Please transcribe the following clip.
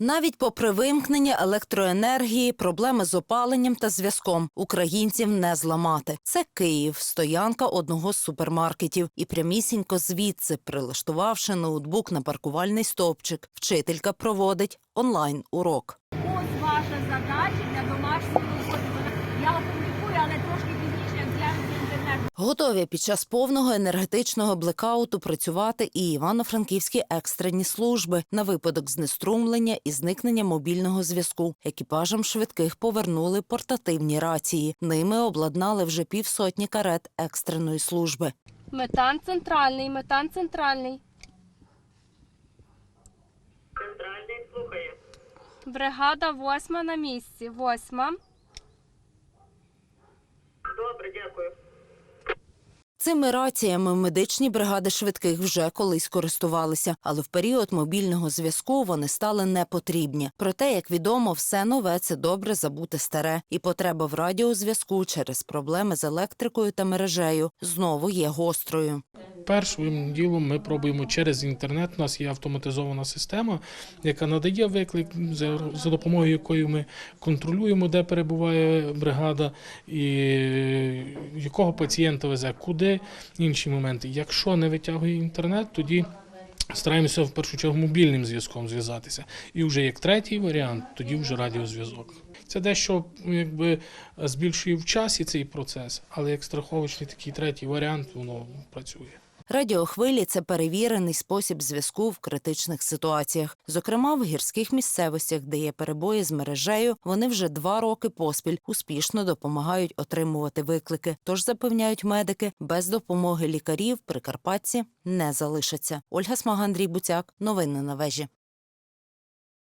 Навіть попри вимкнення електроенергії, проблеми з опаленням та зв'язком українців не зламати. Це Київ, стоянка одного з супермаркетів. І прямісінько звідси, прилаштувавши ноутбук на паркувальний стовпчик, вчителька проводить онлайн урок. Ось ваша задача для домашньої Готові під час повного енергетичного блекауту працювати і івано-франківські екстрені служби на випадок знеструмлення і зникнення мобільного зв'язку. Екіпажам швидких повернули портативні рації. Ними обладнали вже півсотні карет екстреної служби. Метан центральний, метан центральний. Центральний слухає. Бригада восьма на місці. Восьма. Добре, дякую. Цими раціями медичні бригади швидких вже колись користувалися, але в період мобільного зв'язку вони стали непотрібні. Проте, як відомо, все нове це добре забути старе, і потреба в радіозв'язку через проблеми з електрикою та мережею знову є гострою. Першим ділом ми пробуємо через інтернет. У нас є автоматизована система, яка надає виклик, за, допомогою якої ми контролюємо, де перебуває бригада, і якого пацієнта везе, куди інші моменти. Якщо не витягує інтернет, тоді стараємося в першу чергу мобільним зв'язком зв'язатися. І вже як третій варіант, тоді вже радіозв'язок. Це дещо якби збільшує в часі цей процес, але як страховочний такий третій варіант, воно працює. Радіохвилі це перевірений спосіб зв'язку в критичних ситуаціях. Зокрема, в гірських місцевостях, де є перебої з мережею, вони вже два роки поспіль успішно допомагають отримувати виклики. Тож запевняють медики, без допомоги лікарів прикарпатці не залишаться. Ольга Смагандрій Буцяк. Новини на вежі.